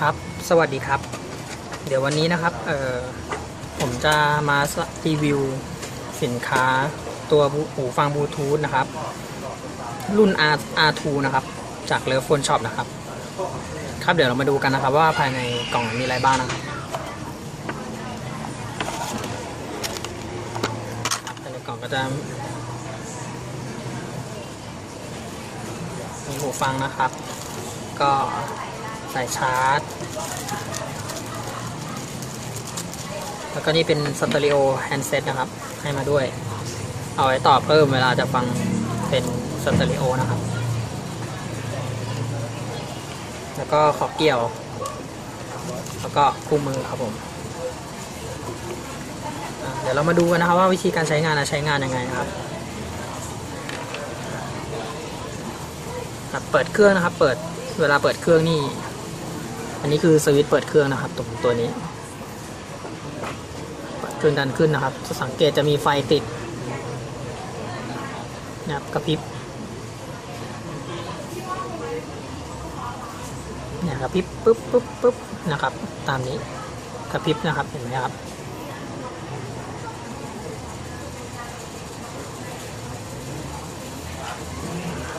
ครับ สวัสดีครับ เดี๋ยววันนี้นะครับ เออผมจะมารีวิวสินค้าตัวหูฟังบลูทูธนะครับ รุ่น R R2 นะครับ จากเลฟโฟนช็อปนะครับ ครับเดี๋ยวเรามาดูกันนะครับ ว่าภายในกล่องมีอะไรบ้างนะครับในกล่องก็จะมีหูฟังนะครับ ก็ สายชาร์จ แล้วก็นี่เป็นสเตอริโอแฮนด์เซตนะครับ ให้มาด้วย เอาไว้ต่อเพิ่มเวลาจะฟังเป็นสเตอริโอนะครับ แล้วก็ขอบเกี่ยว แล้วก็คู่มือครับผม เดี๋ยวเรามาดูกันนะครับว่าวิธีการใช้งานนะใช้งานยังไงนะครับครับเปิดเครื่องนะครับ เปิดเวลาเปิดเครื่องนี่ อันนี้คือสวิตช์เปิดเครื่องนะครับ ตรงตัวนี้เปิดเครื่องดันขึ้นนะครับจะสังเกตจะมีไฟติดนะครับกระพริบเนี่ยกระพริบปุ๊บปุ๊บปุ๊บนะครับ ตามนี้กระพริบนะครับเห็นไหมครับ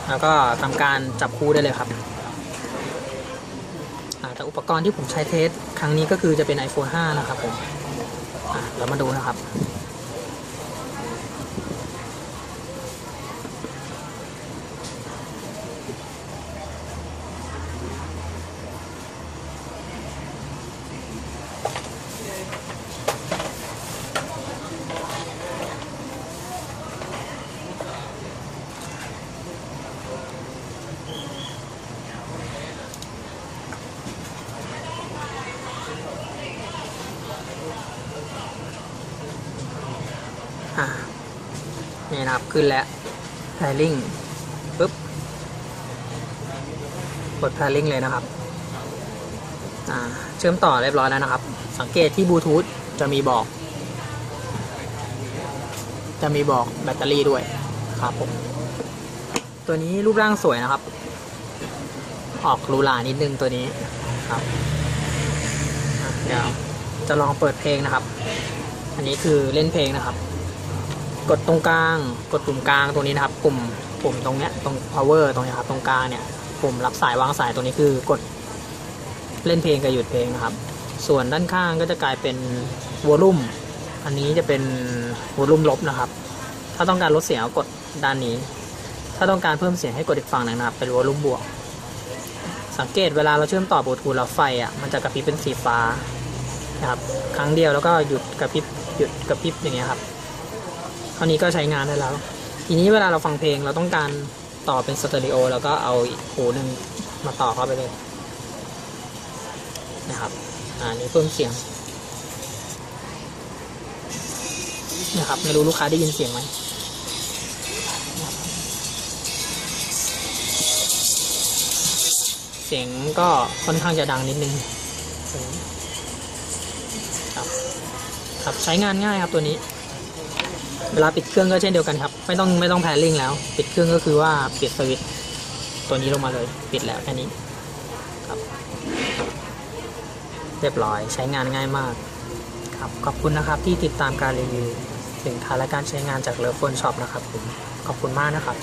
แล้วก็ทำการจับคู่ได้เลยครับ แต่อุปกรณ์ที่ผมใช้เทสครั้งนี้ก็คือจะเป็น iPhone 5 นะครับผมเรามาดูนะครับ นี่นะครับ ขึ้นแล้วแพลิงปุ๊บกดแพลิงเลยนะครับเชื่อมต่อเรียบร้อยแล้วนะครับ สังเกตที่บลูทูธจะมีบอก จะมีบอกแบตเตอรี่ด้วยครับผมตัวนี้รูปร่างสวยนะครับ ออกรูหรานิดนึงตัวนี้ครับเดี๋ยวจะลองเปิดเพลงนะครับ อันนี้คือเล่นเพลงนะครับ กดตรงกลาง กดปุ่มกลางตรงนี้นะครับ ปุ่มปุ่มตรงเนี้ยตรง power ตรงเนี้ยครับตรงกลางเนี่ยปุ่มรับสายวางสายตรงนี้คือกดเล่นเพลงกับหยุดเพลงนะครับ ส่วนด้านข้างก็จะกลายเป็นวอลลุ่มอันนี้จะเป็นวอลลุ่มลบนะครับ ถ้าต้องการลดเสียงก็กดด้านนี้ ถ้าต้องการเพิ่มเสียงให้กดอีกฝั่งหนึงนะครับ เป็นวอลลุ่มบวก สังเกตเวลาเราเชื่อมต่อบลูทูธแล้วไฟอะมันจะกระพริบเป็นสีฟ้านะครับ ครั้งเดียวแล้วก็หยุดกระพริบหยุดกระพริบอย่างเงี้ยครับ ท่านี้ก็ใช้งานได้แล้ว ทีนี้เวลาเราฟังเพลงเราต้องการต่อเป็นสเตอริโอแล้วก็เอาหูหนึ่งมาต่อเข้าไปเลยนะครับอ่านี่เพิ่มเสียงนะครับไม่รู้ลูกค้าได้ยินเสียงไหมเสียงก็ค่อนข้างจะดังนิดนึงครับครับใช้งานง่ายครับตัวนี้ เวลาปิดเครื่องก็เช่นเดียวกันครับ ไม่ต้องไม่ต้องแพรลิงแล้ว ปิดเครื่องก็คือว่าปิดสวิตช์ตัวนี้ลงมาเลยปิดแล้วแค่นี้ครับ เรียบร้อยใช้งานง่ายมากครับขอบคุณนะครับที่ติดตามการรีวิวสินค้าและการใช้งานจากเลิฟโฟนช็อปนะครับผมขอบคุณมากนะครับ